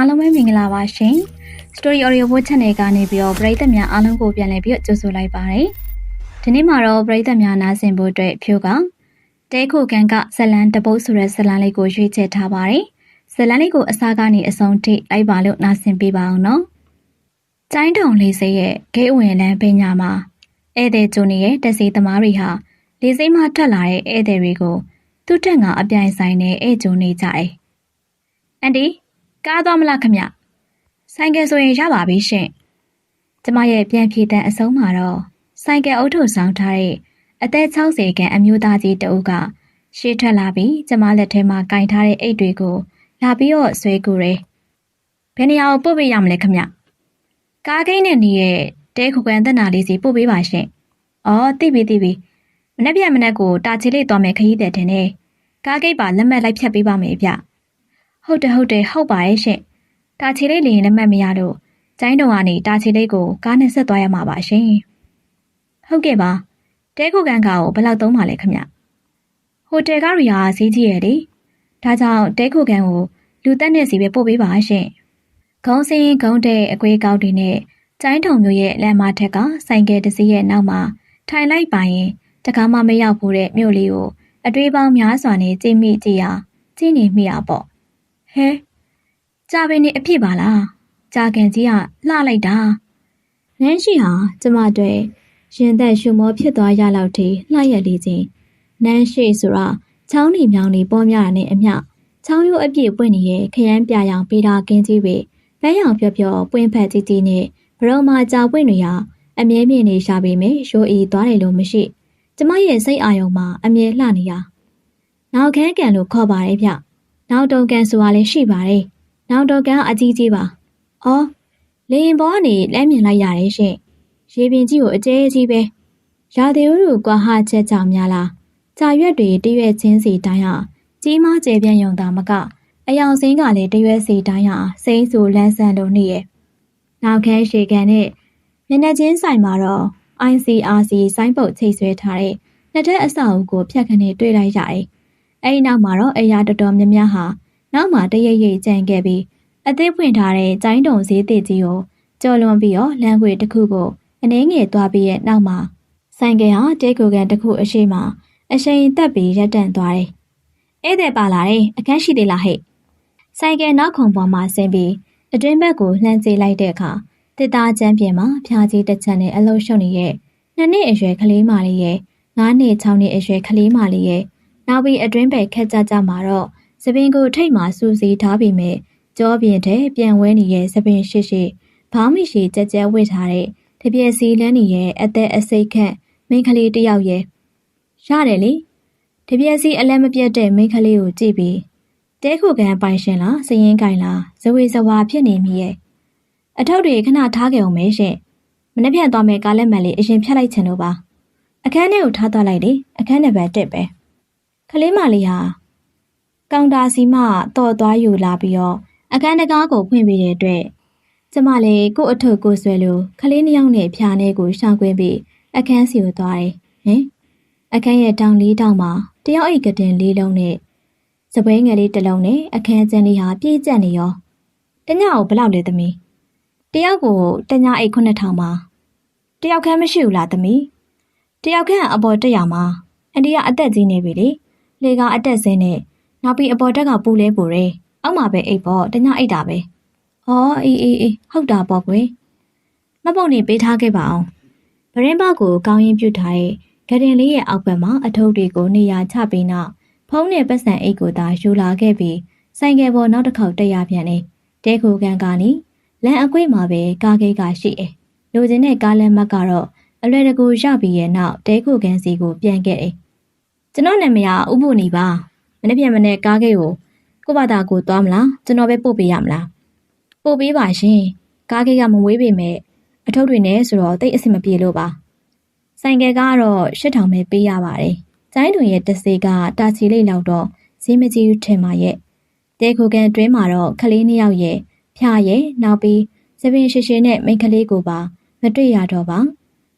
အားလုံးပဲမင်္ဂလာပါရှင် Story Audio Book Channel ကနေပြီးတော့ပရိသတ်များအားလုံးကိုပြန်လည်ပြီးတော့ကြိုဆိုလိုက်ပါတယ်ဒီနေ့မှာတော့ပရိသတ်များနားဆင်ဖို့အတွက်ဖြိုးကတဲခုကန်ကဇလန်တပုတ်ဆိုတဲ့ဇလန်လေးကိုရွေးချယ်ထားပါတယ်ဇလန်လေးကိုအစားကနေအဆုံးထိလိုက်ပါလို့နားဆင်ပေးပါအောင်နော်ကျိုင်းတုံလေးစိရဲ့ဂိတ်ဝင်လန်းပညာမှာဧည့်သည်ကျုံရဲ့တက်စီသမားတွေဟာလေးစိမှထွက်လာတဲ့ဧည့်သည်တွေကိုသူ့တက်ကအပြိုင်ဆိုင်နဲ့ဧည့်ကျုံနေကြတယ်အန်ဒီ ကားသွားမလားခမဆိုင်ကယ်ဆိုရင်ရပါပြီရှင်ကျမရဲ့ပြန်ဖြေတဲ့အဆုံးမှာတော့ဆိုင်ကယ်အုပ်ထုပ်ဆောင်ထားတဲ့အသက်60ခန့်အမျိုးသားကြီးတဦးကရှေ့ထွက်လာပြီးကျမလက်ထဲမှာကင်ထားတဲ့အိတ်တွေကိုလာပြီးတော့ဆွဲကူတယ်ဘယ်နေရာကိုပို့ပေးရမလဲခမကားကိန်းနဲ့နေရဲ့တဲခုကန်တက်နာလေးစီပို့ပေးပါရှင်အော်သိပြီသိပြီမနေ့ပြန်မနေ့ကိုတာချီလေးသွားမယ်ခရီးတဲ့တင်နေကားကိတ်ပါလက်မှတ်လိုက်ဖြတ်ပေးပါမယ်ဗျ ဟုတ်တယ်ဟုတ်တယ်ဟုတ်ပါရဲ့ရှင်တာချီလေးလရင်လက်မှတ်မရလို့ကျိုင်းတော်ကနေတာချီလေးကိုကားနဲ့ဆက်သွားရမှာပါရှင်ဟုတ်ကဲ့ပါတဲခုကန်ကားကိုဘယ်လောက်သုံးပါလဲခမဟိုတယ်ကားတွေဟာဈေးကြီးရဲ့လေဒါကြောင့်တဲခုကန်ကိုလူတက်နဲ့စီပဲပို့ပေးပါရှင်ခေါင်းစင်းခေါင်းတဲ့အကွေးကောက်တွေနဲ့ကျိုင်းထုံမျိုးရဲ့လမ်းမထက်ကဆိုင်ကယ်တစ်စီးရဲ့နောက်မှာထိုင်လိုက်ပါရင်တကားမှမရောက်ဘူးတဲ့မြို့လေးကိုအတွေးပေါင်းများစွာနဲ့ကြိတ်မိကြည့်ရကြည့်နေမိရပေါ့ ဟဲကြာပင်နေအဖြစ်ပါလားကြာကန်ကြီးကလှလိုက်တာနန်းရှိဟာကျမတို့ရင်သက်ရှုမောဖြစ်သွားရလောက်ထိလှရက်လေးချင်းနန်းရှိဆိုတာချောင်းနေမြောင်းနေပေါ်များတာနဲ့အမျှချောင်းရိုးအပြည့်ပွင့်နေတဲ့ခရမ်းပြရောင်ပေတာကင်းကြီးပဲလမ်းရောင်ဖြော့ဖြော့ပွင့်ဖက်ကြီးကြီးနဲ့ဘရုံမာကြာပွင့်တွေဟာအမြဲမြင့်နေရှာပေမဲ့ရိုးအီသွားတယ်လို့မရှိကျမရဲ့စိတ်အာရုံမှာအမြဲလှနေရနောက်ခန်းကန်လို့ခေါ်ပါတယ်ဗျ နောက်တုံကန်ဆိုတာလည်းရှိပါတယ်နောက်တော့ကအကြီးကြီးပါ။အော်လေရင်ပေါ်ကနေလမ်းမြင်လိုက်ရတယ်ရှင်။ရေပြင်ကြီးကိုအကျဲကြီးပဲ။ရာသီဥတုကွာဟချက်ကြောင့်များလား။ကြာရွက်တွေတရွက်ချင်းစီတိုင်းဟာကြီးမားကျယ်ပြန့်ရုံသာမကအယောင်စင်းကလည်းတရွက်စီတိုင်းဟာစိမ့်ဆူလန်းဆန်းလို့နေရဲ့။နောက်ခန်းရှေကန်နဲ့မျက်နှာချင်းဆိုင်မှာတော့ ICRC ဆိုင်းပုတ်ချိတ်ဆွဲထားတဲ့နှစ်ထပ်အဆောက်အဦကိုဖြတ်ခနဲ့တွေ့လိုက်ရတယ်။ အဲဒီနောက်မှာတော့အရာတော်တော်များများဟာနောက်မှတရိပ်ရိပ်ကြံခဲ့ပြီးအသေးဖွင့်ထားတဲ့ကျိုင်းတုံဈေးတစ်ကြီးကိုကြော်လွန်ပြီးတော့လမ်းခွေတစ်ခုကိုအနှင်းငယ်သွားပြီးရဲ့နောက်မှာဆိုင်ကယ်ဟာတဲကိုကန်တစ်ခုအရှိမအရှိန်တက်ပြီးရပ်တန့်သွားတယ်။ဧည့်သည်ပါလာတယ်အခန်းရှိသေးလားဟဲ့။ဆိုင်ကယ်နောက်ခုံပေါ်မှာဆင်းပြီးအတွင်းဘက်ကိုလှမ်းကြည့်လိုက်တဲ့အခါတစ်သားချမ်းပြင်မှာဖျားကြီးတစ်ချက်နဲ့အလုံးရှုပ်နေတဲ့နှစ်နှစ်အရွယ်ကလေးမလေးရဲ့ငါးနှစ်ခြောက်နှစ်အရွယ်ကလေးမလေးရဲ့ နောက်ပြီးအတွင်းဘက်ခက်ကြကြမှာတော့သပင်ကိုထိတ်မှစူစီထားပြီးမြဲကြောပြင်တဲ့ပြန်ဝဲနေတဲ့သပင်ရှိရှိဘောင်းမရှိကြက်ကြက်ဝစ်ထားတဲ့တပြည့်စီလန်းနေရဲ့အသက်အစိတ်ခန့်မိန်းကလေးတယောက်ရဲ့ရတယ်လေတပြည့်စီအလက်မပြတ်တဲ့မိန်းကလေးကိုကြည့်ပြီးတဲခုကန်ပိုင်ရှင်လားစရင်ကင်လားဇဝေဇဝါဖြစ်နေမိရဲ့အထောက်တွေခဏထားခဲ့အောင်မဲရှင်မနေ့ပြန်သွားမယ်ကားလက်မှန်လေးအရင်ဖြတ်လိုက်ချင်လို့ပါအခန်းထဲကိုထားသွားလိုက်လေအခန်းနံပါတ်1ပဲ ကလေးမလေးဟာကောင်တာစီမှတော်သွားယူလာပြီးတော့အခန်းတကားကိုဖွင့်ပေးတဲ့အတွက်ကျမလည်းကို့အထုပ်ကိုဆွဲလို့ခလေးနှစ်ယောက်နဲ့ဖျားနေကိုရှောင်ကွင်းပြီးအခန်းစီကိုသွားတယ်။ဟင်အခန်းရဲ့တောင်လေးတောင်မှာတယောက်အိတ်ကတင်လေးလုံးနဲ့စပွဲငယ်လေးတစ်လုံးနဲ့အခန်းကျန်းလေးဟာပြည့်ကျက်နေရောတညကိုဘလောက်လဲသမီးတယောက်ကိုတညအိတ်9000မှာတယောက်ခန်းမရှိဘူးလားသမီးတယောက်ခန်းအပေါ်တက်ရမှာအန်ဒီကအသက်ကြီးနေပြီလေ လေကအတက်စင်းနဲ့နောက်ပြီးအပေါ်တက်ကပူလဲပူတယ်အောက်မှာပဲအိတ်ပေါ့တညအိတ်တာပဲ။အော်အေးအေးအေးဟုတ်တာပေါ့ကွယ်။မပုံနေပေးထားခဲ့ပါအောင်။ဗရင်ပေါက်ကိုကောင်းရင်ပြုတ်ထားတဲ့ဂရင်လေးရဲ့အောက်ဘက်မှာအထုပ်တွေကိုနေရာချပြီးနောက်ဖုံးနဲ့ပတ်စံအိတ်ကိုသာယူလာခဲ့ပြီးဆိုင်ကယ်ပေါ်နောက်တစ်ခေါက်တက်ရပြန်နေ။တဲခိုကန်ကနီလမ်းအကွေ့မှာပဲကားဂိတ်ကရှိတယ်။လူချင်းတဲ့ကားလမ်းမကတော့အလွယ်တကူရပြီးရဲ့နောက်တဲခိုကန်စီကိုပြန်ခဲ့တယ်။ ကျွန်တော်နာမည်ကဥပုနီပါ။မနေ့ပြန်မနေ့ကားဂိတ်ကိုကိုဘာသာကိုသွားမလားကျွန်တော်ပဲပို့ပေးရမလားပို့ပေးပါရှင်ကားကိတ်ကမဝေးပေမဲ့အထုပ်တွေနဲ့ဆိုတော့တိတ်အဆင်မပြေလို့ပါဆိုင်ကယ်ကတော့8000ပဲပေးရပါတယ်ကျိုင်းတွင်ရဲ့တစေကတာချီလေးလောက်တော့ဈေးမကြီးထင်ပါရဲ့တဲခိုကန်တွင်းမှာတော့ခလေးနှစ်ယောက်ရဲ့ဖျားရဲ့နောက်ပြီးသပင်ရှိရှိနဲ့မိန်းကလေးကိုပါ မတွေ့ရတော့ပါ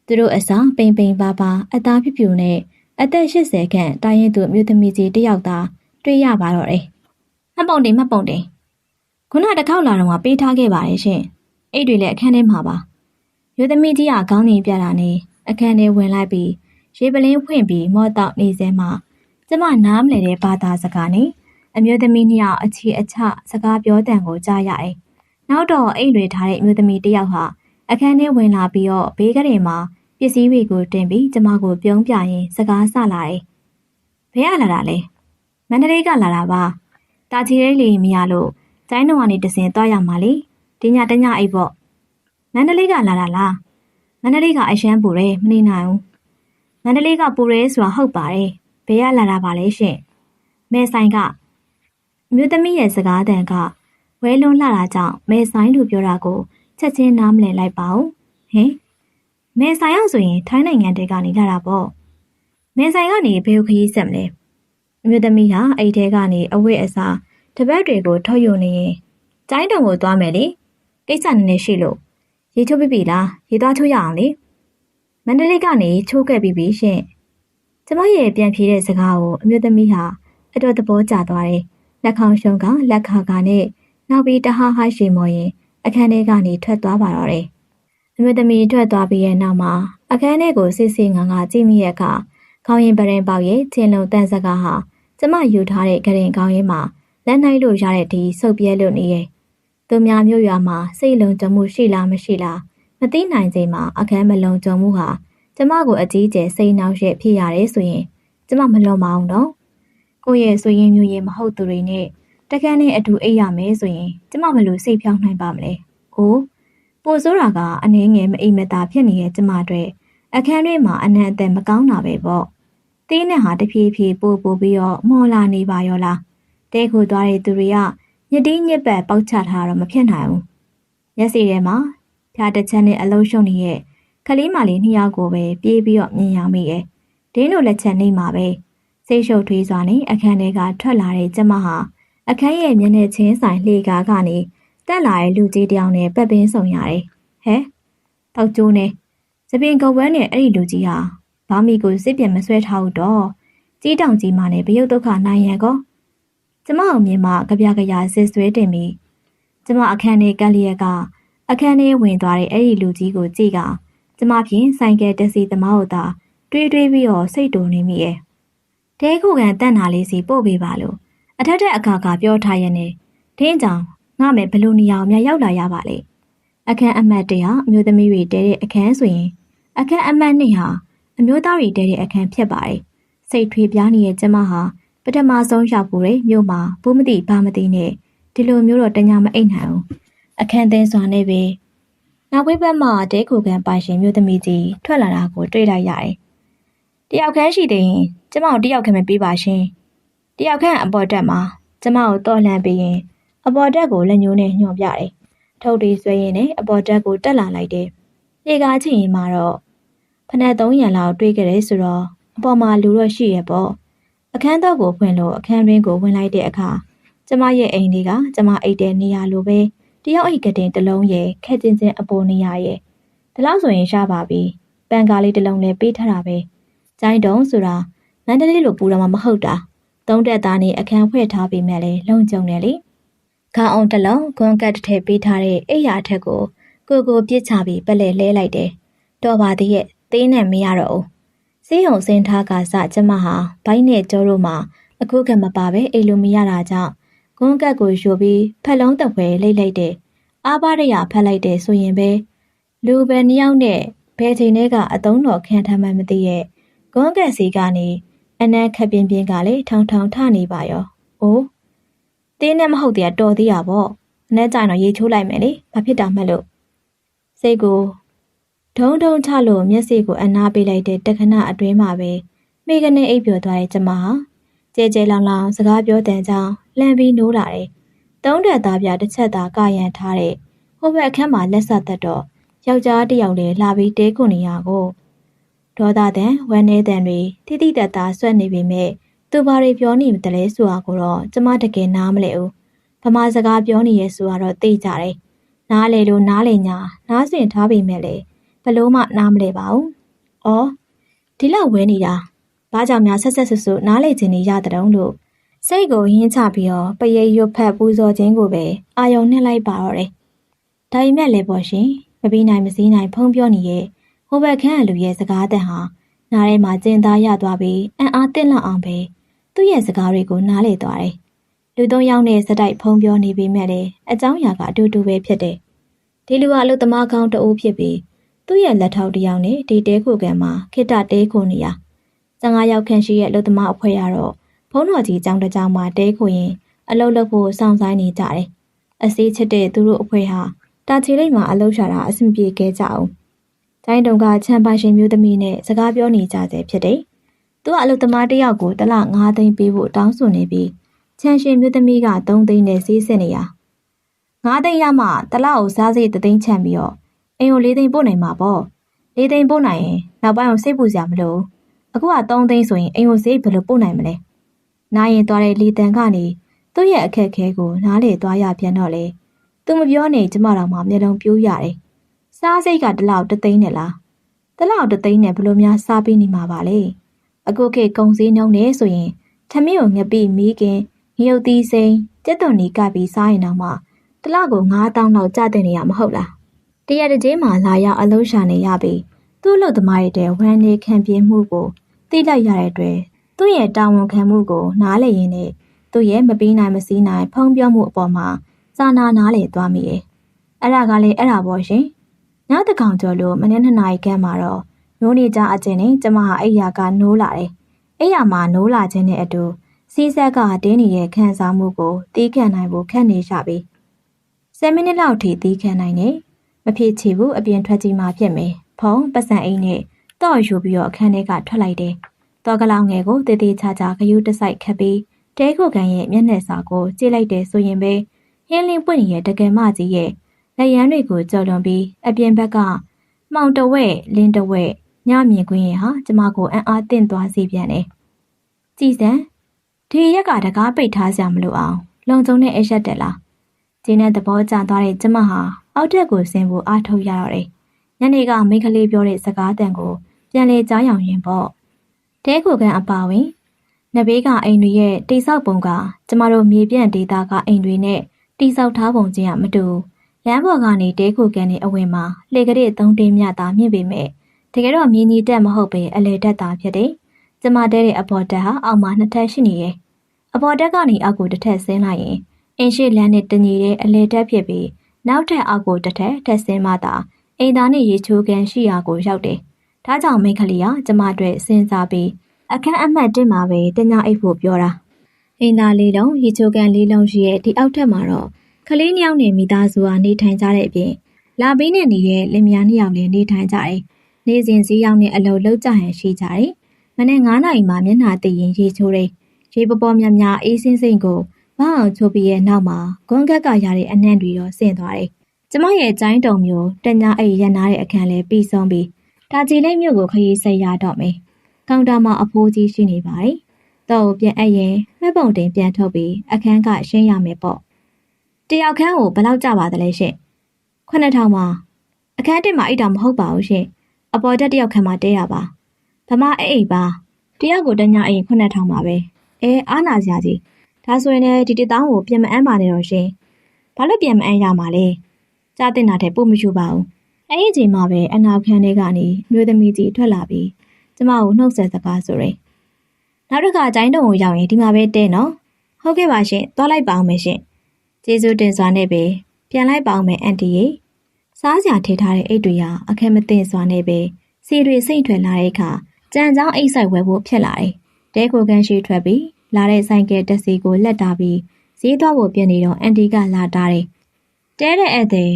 သူတို့အစားပိန်ပိန်ပါပါအသားဖြူဖြူနဲ့ အသက်80ခန့်တိုင်းရင်သူမြို့သမီးကြီးတယောက်သာတွေ့ရပါတော့တယ်မှတ်ပုံတင်မှတ်ပုံတင်ခုနတစ်ခေါက်လာတော့ပေးထားခဲ့ပါတယ်ရှင်အိတ်တွေလည်းအခန်းထဲမှာပါယူသမီးကြီးကခေါင်းငင်ပြတာနဲ့အခန်းထဲဝင်လိုက်ပြီးရေပလင်းဖွင့်ပြီးမော့တောက်နေစဲမှာကျမနားမလည်တဲ့ဘာသာစကားနဲ့အမျိုးသမီးနှစ်ယောက်အခြေအချစကားပြောတန်ကိုကြားရတယ်နောက်တော့အိတ်တွေထားတဲ့အမျိုးသမီးတစ်ယောက်ဟာအခန်းထဲဝင်လာပြီးတော့ဘေးကလေးမှာ ပစ္စည်းတွေကိုတင်ပြီးကျမကိုပြုံးပြရင်စကားဆလာတယ်ဘယ်ကလာတာလဲမန္တလေးကလာတာပါတာချီရဲလီမရလို့ကျိုင်းတော်ကနေတစင်သွားရမှာလေဒီညတညအိပ်ပေါ့မန္တလေးကလာတာလားမန္တလေးကအရှမ်းပူတယ်မနေနိုင်ဘူးမန္တလေးကပူရဲဆိုတာဟုတ်ပါတယ်ဘယ်ကလာတာပါလဲရှင်မဲဆိုင်ကမြို့သမီးရဲ့စကားတန်ကဝဲလွန်းလာတာကြောင့်မဲဆိုင်လို့ပြောတာကိုချက်ချင်းနားမလည်လိုက်ပါဦးဟင် မဲဆိုင်ရောက်ဆိုရင်ထိုင်းနိုင်ငံတဲကနေလာတာပေါ့မဲဆိုင်ကနေဘယ်ကိုခရီးဆက်မလဲအမျိုးသမီးဟာအိတ်ထဲကနေအဝိအစားတပတ်တွေကိုထုတ်ယူနေရင်ကျိုင်းတုံကိုသွားမယ်လေကိစ္စနည်းနည်းရှိလို့ရေချိုးပြပြီလားရေသွားချိုးရအောင်လေမန္တလေးကနေချိုးခဲ့ပြီးပြီရှင်ကျမရဲ့ပြန်ပြေးတဲ့စကားကိုအမျိုးသမီးဟာအတော်သဘောကျသွားတယ်လက်ခေါင်းရှုံကလက်ခါကနဲ့နောက်ပြီးတဟဟရှိမော်ရင်အခန်းထဲကနေထွက်သွားပါတော့တယ် အမျိုးသမီးထွက်သွားပြီးရဲ့နောက်မှာအခန်းထဲကိုစစ်စစ်ငါငါကြည့်မိရဲ့အခါခေါင်းရင်ပရင်ပေါက်ရဲ့ချင်းလုံးတန်စကားဟာကျမယူထားတဲ့ဂရင်ကောင်းရင်မှာလက်နိုင်လို့ရတဲ့ဒီစုပ်ပြဲလို့နေရဲ့သူများမျိုးရွာမှာစိတ်လုံခြုံမှုရှိလားမရှိလားမသိနိုင်ချိန်မှာအခန်းမလုံခြုံမှုဟာကျမကိုအကြီးကျယ်စိတ်နှောက်ယှက်ဖြစ်ရတယ်ဆိုရင်ကျမမလွန်မအောင်တော့ကိုယ့်ရဲ့ဆိုရင်မျိုးရင်မဟုတ်သူတွေနဲ့တကန်းနဲ့အတူအိပ်ရမယ်ဆိုရင်ကျမဘယ်လိုစိတ်ဖြောင်းနိုင်ပါမလဲ။အိုး ပိုဆိုးတာကအနှင်းငယ်မအိမ်မသာဖြစ်နေတဲ့ကျမအတွက်အခန်းထဲမှာအနံ့အသက်မကောင်းတာပဲပေါ့။တင်းနဲ့ဟာတဖြည်းဖြည်းပို့ပို့ပြီးတော့မော်လာနေပါရောလား။တဲခိုသွားတဲ့သူတွေကညတိညစ်ပတ်ပေါက်ချထားတော့မဖြစ်နိုင်ဘူး။မျက်စိထဲမှာဖြားတစ်ချက်နဲ့အလုံးရှုံနေတဲ့ခလေးမလေးနှစ်ယောက်ကိုပဲပြေးပြီးတော့မြင်ရမိရဲ့။ဒင်းတို့လက်ချက်နေမှာပဲ။စိတ်ရှုပ်ထွေးစွာနဲ့အခန်းထဲကထွက်လာတဲ့ကျမဟာအခန်းရဲ့မျက်နှာချင်းဆိုင်လှေကားကနေ တက်လာတဲ့လူကြီးတယောက်နဲ့ပက်ပင်းဆုံရတယ်။ဟဲတောက်ကျိုးနဲ့သပင်ကုတ်ဝဲနဲ့အဲ့ဒီလူကြီးဟာဘာမီကိုစစ်ပြက်မဆွဲထားဘူးတော့ကြီးတောင်ကြီးမနဲ့ဘရုတ်ဒုက္ခနိုင်ရကောကျမအောင်မြင်မှကြပြကြရစစ်ဆွဲတင်ပြီးကျမအခန်းထဲကက်လျက်က အခန်းထဲဝင်သွားတဲ့အဲ့ဒီလူကြီးကိုကြည့်ကကျမဖြင့်ဆိုင်ကယ်တက်စီသမားတို့သာတွေးတွေးပြီးတော့စိတ်တူနေမိရဲ့တဲခုကန်တန့်နာလေးစီပို့ပေးပါလို့အထက်ထက်အခါခါပြောထားရတဲ့ဒင်းကြောင် ငါမယ်ဘလို့နေရာများရောက်လာရပါလေအခန်းအမှတ်တရအမျိုးသမီးတွေတဲတဲ့အခန်းဆိုရင်အခန်းအမှတ်နှစ်ဟာအမျိုးသားတွေတဲတဲ့အခန်းဖြစ်ပါတယ်စိတ်ထွေးပြားနေတဲ့ကျမဟာပထမဆုံးရောက်ပူတဲ့မြို့မှာဘူးမသိဘာမသိနဲ့ဒီလိုမျိုးတော့တညာမအိတ်နိုင်ဘူးအခန်းသင်းစွာနဲ့ပဲနောက်ဝိဘက်မှာတဲခုကန်ပိုင်ရှင်မျိုးသမီးကြီးထွက်လာတာကိုတွေ့လိုက်ရတယ်တယောက်ခန်းရှိတဲ့ရင်ကျမတို့တယောက်ခန်းပဲပေးပါရှင်တယောက်ခန့်အပေါ်တက်မှာကျမကိုတော့လှမ်းပြီးရင် အပေါ်တက်ကိုလက်ညှိုးနဲ့ညှော်ပြတယ်။ထုတ်တီးဆွဲရင်လည်းအပေါ်တက်ကိုတက်လာလိုက်တယ်။လေကားချင်ရင်မှတော့ဖနက်300လောက်တွေးကြတယ်ဆိုတော့အပေါ်မှာလူတော့ရှိရပေါ့။အခန်းတော့ကိုဖွင့်လို့အခန်းတွင်းကိုဝင်လိုက်တဲ့အခါကျမရဲ့အိမ်လေးကကျမအိတ်တဲ့နေရာလိုပဲတယောက်အိတ်ကတင်တစ်လုံးရဲ့ခက်ချင်းချင်းအပေါ်နေရာရဲ့ဒါလို့ဆိုရင်ရှားပါပြီ။ပန်ကားလေးတစ်လုံးလည်းပေးထားတာပဲ။ကျိုင်းတုံးဆိုတာမန္တလေးလိုပူတာမှမဟုတ်တာ။သုံးတက်သားနဲ့အခန်းဖွဲ့ထားပြီးမဲ့လေလုံကြုံတယ်လေ ခါအောင်တလုံးဂွန်ကတ်တစ်ထည့်ပေးထားတဲ့အိယာထက်ကိုကိုကိုပြစ်ချပြီးပလဲလဲလိုက်တယ်တော်ပါသေးရဲ့သေးနဲ့မရတော့ဘူးစေးုံစင်းထားကစကျမဟာဘိုင်းနဲ့ကြောတို့မှာအခုကမပါပဲအိလိုမရတာကြောင့်ဂွန်ကတ်ကိုယူပြီးဖက်လုံးတစ်ဖွဲလိမ့်လိုက်တယ်အားပါရရဖက်လိုက်တယ်ဆိုရင်ပဲလူပဲနှစ်ယောက်နဲ့ဘယ်ချိန်တည်းကအတုံးတော်ခံထားမှမသိရဲ့ဂွန်ကတ်စီကနေအနက်ခပ်ပြင်းပြင်းကလည်းထောင်ထောင်ထနေပါရော။အိုး တင်းနဲ့မဟုတ်တဲ့တော်သေးရပေါ့။အနက်ကြတော့ရေချိုးလိုက်မယ်လေ။ဘာဖြစ်တာမှလို့စိတ်ကိုဒုံဒုံချလို့မျက်စိကိုအနားပေးလိုက်တဲ့တခဏအတွင်းမှာပဲမိကနေအိပ်ပျော်သွားတဲ့ကျမဟာကြဲကြဲလောင်လောင်စကားပြောတဲ့ကြောင်းလှမ်းပြီးနိုးလာတယ်။သုံးတက်သားပြတစ်ချက်သာကရန်ထားတဲ့ဟိုဘက်အခန်းမှာလက်ဆက်သက်တော့ယောက်ျားတစ်ယောက်လည်းလာပြီးတဲခွန်နေရကိုဒေါသတန်ဝမ်းနည်းတန်တွေတိတိတတ်တာဆွတ်နေပေမဲ့ သူဘာတွေပြောနေတယ်လဲဆိုတာကိုတော့ကျမတကယ်နားမလဲဘူးဗမာစကားပြောနေရဲဆိုတာတော့သိကြတယ်နားလေလို့နားလေညာနားစင်ထားပေမဲ့လေဘလို့မှနားမလဲပါဘူးဩဒီလောက်ဝဲနေတာဘာကြောင့်များဆက်ဆက်ဆွဆွနားလေခြင်းနေရတဲ့တုံးလို့စိတ်ကိုရင်းချပြီးတော့ပရိတ်ရွတ်ဖက်ပူဇော်ခြင်းကိုပဲအာယုံနှစ်လိုက်ပါတော့တယ်။ဒါပေမဲ့လည်းပေါ့ရှင်မပြီးနိုင်မစည်းနိုင်ဖုံးပြောနေရဲ့ဟိုဘက်ခန့်အလူရဲ့စကားတဲ့ဟာနားထဲမှာကျင်သားရသွားပြီးအံ့အားသင့်လန့်အောင်ပဲ သူ့ရဲ့စကားတွေကိုနားလည်သွားတယ်။လူသုံးယောက်နဲ့စတိုက်ဖုံးပြောနေပေမဲ့လည်းအကြောင်းအရာကအတူတူပဲဖြစ်တယ်။ဒီလူကအလုသမားကောင်းတအိုးဖြစ်ပြီးသူ့ရဲ့လက်ထောက်တစ်ယောက်နဲ့ဒီတဲခိုကံမှာခိတတဲခိုနေရ15ရောက်ခန့်ရှိရဲ့အလုသမားအဖွဲ့ကတော့ဘုန်းတော်ကြီးအကြောင်းတစ်ကြောင်းမှာတဲခိုရင်အလုလုပ်ဖို့စောင့်ဆိုင်းနေကြတယ်။အစေးချစ်တဲ့သူတို့အဖွဲ့ဟာတာချီလိတ်မှာအလုရှာတာအဆင်ပြေခဲ့ကြအောင်။တိုင်းတုံကချမ်းပါရှင်မျိုးသမီးနဲ့စကားပြောနေကြဆဲဖြစ်တယ်။ သူကအလုသမားတစ်ယောက်ကိုတစ်လ9သိန်းပေးဖို့တောင်းဆိုနေပြီးချမ်းရှင်မျိုးသမီးက3သိန်းနဲ့စီးစစ်နေရ။9သိန်းရမှတစ်လကိုစားစိတ်3သိန်းချမ်းပြီးတော့အိမ်ကို၄သိန်းပို့နိုင်မှာပေါ့၄သိန်းပို့နိုင်ရင်နောက်ပိုင်းကိုစိတ်ပူစရာမလိုအခုက3သိန်းဆိုရင်အိမ်ကိုစိတ်ဘယ်လိုပို့နိုင်မလဲနားရင်သွားတဲ့လီတန်ကနေသူ့ရဲ့အခက်အခဲကိုနားလေသွားရပြန်တော့လေသူမပြောနေကျမတော်မှမျက်လုံးပြိုးရတယ်စားစိတ်ကတလောက်တသိန်းနဲ့လားတလောက်တသိန်းနဲ့ဘယ်လိုများစားပြီးနေမှာပါလဲ အခုခေတ်ကုံစည်းနှုံးနေဆိုရင်ထမင်းကိုငပိမီးကင်ငရုတ်သီးစိမ်းကြက်သွန်နီကပ်ပြီးစားရင်တော့မှတလောက်ကို9000လောက်ကျတဲ့နေရမဟုတ်လားတရတကြေးမှာလာရောက်အလုံးရှာနေရပြီးသူ့လူသမားရဲ့တဲ့ဝမ်းနေခံပြင်းမှုကိုသိလိုက်ရတဲ့အတွက်သူ့ရဲ့တာဝန်ခံမှုကို နားလည်ရင်းနဲ့သူ့ရဲ့မပြီးနိုင်မစည်းနိုင် ဖုံးပြောမှုအပေါ်မှာစာနာနားလည်သွားမိတယ်။အဲ့ဒါကလည်းအဲ့ဒါပေါ့ရှင်။ညတကောင်ကျော်လို့မနေ့နှစ်နာရီခန့်မှာတော့ နိုးနေကြအကျဉ်းနဲ့ကျမဟာအိယာကနိုးလာတယ်။အိယာမှာနိုးလာခြင်းနဲ့အတူစီးဆက်ကတင်းနေတဲ့ခံစားမှုကိုတီးခံနိုင်ဖို့ခက်နေကြပြီ။10မိနစ်လောက်ထိတီးခံနိုင်တယ်။မဖြစ်ချေဘူးအပြင်ထွက်ကြည့်မှဖြစ်မယ်ဖုံပတ်စံအိမ်နဲ့တော့ယူပြီးတော့အခန်းထဲကထွက်လိုက်တယ်တောကလောင်ငယ်ကိုတည်တည်ချာချာခယူးတစိုက်ခတ်ပြီးတဲခုကန်ရဲ့မျက်နှာစာကိုကြည့်လိုက်တယ်ဆိုရင်ပဲဟင်းလင်းပွင့်ရဲ့တကယ်မကြီးရဲ့လက်ရန်တွေကိုကြော်လွန်ပြီးအပြင်ဘက်ကမှောင်တဝဲလင်းတဝဲ ညမြင်ခွင်းရဲ့ဟာကျမကိုအံ့အားသင့်သွားစေပြန်တယ်ကြည်စံဒီရက်ကတကားပိတ်ထားစရာမလိုအောင် လုံချုံနဲ့အရက်တက်လားကျင်းတဲ့သဘောကျသွားတဲ့ကျမဟာအောက်ထက်ကိုဆင်းဖို့အားထုတ်ရတော့တယ်။ညနေကမိန်းကလေးပြောတဲ့စကားတန်ကိုပြန်လေကြားရောင်ရင်ပေါ့။တဲကိုကန်အပါဝင်နဘေးကအိမ်တွေရဲ့တိဆောက်ပုံကကျမတို့မြေပြန့်ဒေသကအိမ်တွေနဲ့တိဆောက်ထားပုံချင်းကမတူလမ်းပေါ်ကနေတဲကိုကန်ရဲ့အဝင်မှာလှေကလေးသုံးတင်းမြတာမြင့်ပေမဲ့ တကယ်တော့မြင်းကြီးတက်မဟုတ်ပဲအလေတက်တာဖြစ်တယ်။ကျမတဲတဲ့အပေါ်တက်ဟာအောက်မှာနှစ်ထပ်ရှိနေရဲ့။အပေါ်တက်ကနေအောက်ကိုတစ်ထပ်ဆင်းလိုက်ရင်အင်းရှိလမ်းနဲ့တညီတဲ့အလေတက်ဖြစ်ပြီးနောက်ထပ်အောက်ကိုတစ်ထက်ထက်ဆင်းမှသာအိမ်သားနဲ့ရေချိုးကန်ရှိရာကိုရောက်တယ်။ဒါကြောင့်မိန်းကလေးကကျမအတွက်စဉ်းစားပြီးအခန်းအမှတ်တင်မှာပဲတညအိတ်ဖို့ပြောတာ။အိမ်သားလေးလုံးရေချိုးကန်လေးလုံးရှိရဲ့ဒီအောက်ထက်မှာတော့ကလေးနှစ်ယောက်နဲ့မိသားစုဟာနေထိုင်ကြတဲ့အပြင်လာဘင်းနဲ့နေတဲ့လင်မယားနှစ်ယောက်လည်းနေထိုင်ကြတယ်။ နေစဉ်စည်းရောက်နဲ့အလုပ်လုပ်ကြရန်ရှိကြတယ်။မနေ့9နာရီမှမျက်နှာတည်ရင်ရေချိုးတယ်။ရေပပေါ်များများအေးစင်းစင်းကိုမအောင်ချိုးပြီးရဲ့နောက်မှာဂွန်ကက်ကရတဲ့အနှံ့တွေတော့ဆင့်သွားတယ်။ကျမရဲ့ကျိုင်းတုံမျိုးတညာအိတ်ရနာတဲ့အခန်းလဲပြီးဆုံးပြီးဒါကြည်လိမ့်မြို့ကိုခရီးဆက်ရတော့မယ်။ကောင်တာမှာအဖိုးကြီးရှိနေပါတယ်။တော့ပြန်အပ်ရင်မှတ်ပုံတင်ပြန်ထုတ်ပြီးအခန်းကရှင်းရမယ်ပေါ့။တယောက်ခန်းကိုဘယ်လောက်ကြပါသလဲရှင့်။9000ပါ။အခန်းတစ်မှာအိတ်တာမဟုတ်ပါဘူးရှင့်။ အပေါ်တက်တယောက်ခန်းမှာတဲရပါ။ဗမာအိတ်အိတ်ပါ။တယောက်ကိုတညာအိတ်9000ပါပဲ။အဲအားနာစရာကြီး။ဒါဆိုရင်လည်းဒီတစ်တောင်းကိုပြန်မအမ်းပါနဲ့တော့ရှင်။ဘာလို့ပြန်မအမ်းရမှာလဲ။ကြားတင်တာတဲ့ပို့မယူပါဘူး။အဲ့ဒီအချိန်မှာပဲအနာခန်းထဲကနေမျိုးသမီးကြီးထွက်လာပြီးကျမကိုနှုတ်ဆက်စကားဆိုရယ်။နောက်တစ်ခါကျိုင်းတုံကိုရောက်ရင်ဒီမှာပဲတဲနော်။ဟုတ်ကဲ့ပါရှင်။သွားလိုက်ပါအောင်မယ်ရှင်။ကျေးဇူးတင်စွာနဲ့ပဲပြန်လိုက်ပါအောင်မယ်အန်တီရေ။ စားစရာထေထားတဲ့အိတ်တွေဟာအခက်မသိစွာနဲ့ပဲစီတွေစိတ်ထွက်လာတဲ့အခါကြံကြောင်းအိတ်ဆိုင်ဝယ်ဖို့ဖြစ်လာတယ်။တဲကိုကန်ရှိထွက်ပြီးလာတဲ့ဆိုင်ကယ်တက်စီကိုလက်တာပြီးဈေးသွားဖို့ပြင်နေတော့အန်တီကလာတာတယ်။တဲတဲ့ဧည့်သည်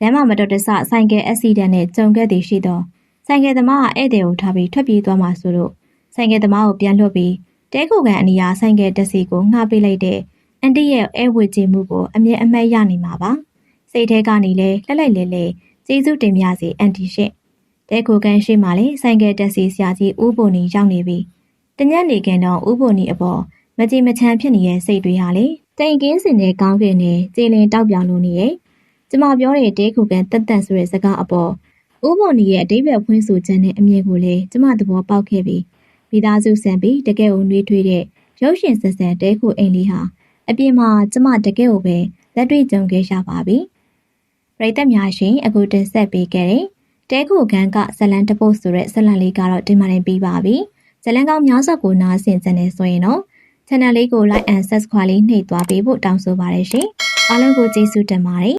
လမ်းမမတော်တဆဆိုင်ကယ်အက်ဆီဒန့်နဲ့ကြုံခဲ့သည်ရှိသောဆိုင်ကယ်သမားကဧည့်သည်ကိုထားပြီးထွက်ပြေးသွားမှဆိုလို့ဆိုင်ကယ်သမားကိုပြန်လွှတ်ပြီးတဲခုကန်အနီးအားဆိုင်ကယ်တက်စီကိုငှားပေးလိုက်တဲ့အန်တီရဲ့အဲဝေခြင်းမှုကိုအမြဲအမှတ်ရနေမှာပါ။ စိတ်ထဲကနေလဲလှက်လိုက်လဲလဲကျေးဇူးတင်မြစီအန်တီရှင့်။တဲခုကန်ရှိမှလေဆိုင်ကယ်တက်စီဆရာကြီးဦးပုံနီရောက်နေပြီ။တညက်နေကန်တော့ဥပုံနီအပေါ်မကြည်မချမ်းဖြစ်နေတဲ့စိတ်တွေဟာလေတိမ်ကင်းစင်တဲ့ကောင်းကင်နဲ့ကြည်လင်တောက်ပြောင်လို့နေရဲ့ကျမပြောတဲ့တဲခုကန်တက်တက်ဆိုတဲ့စကားအပေါ်ဥပုံနီရဲ့အတိတ်ပဲဖွင့်ဆိုခြင်းနဲ့အမြင်ကိုလေကျမသဘောပေါက်ခဲ့ပြီးမိသားစုဆန်ပြီးတကယ်ကိုနှွေးထွေးတဲ့ရရုပ်ရှင်ဆက်ဆက်တဲခုအိမ်လေးဟာအပြင်မှာကျမတကယ်ကိုပဲလက်တွေ့ကြုံခဲ့ရပါပြီ ပရိသတ်များရှင်အခုတင်ဆက်ပေးခဲ့တဲ့တဲခုကန်ကဇလန်တပုတ်ဆိုတဲ့ဇလန်လေးကတော့ဒီမှာနေပြီးပါပြီဇလန်ကောင်းများစွာကိုနားဆင်ကြနေဆိုရင်တော့ channel လေးကို like and subscribe လေးနှိပ်သွားပေးဖို့တောင်းဆိုပါရရှင်အားလုံးကိုကျေးဇူးတင်ပါတယ်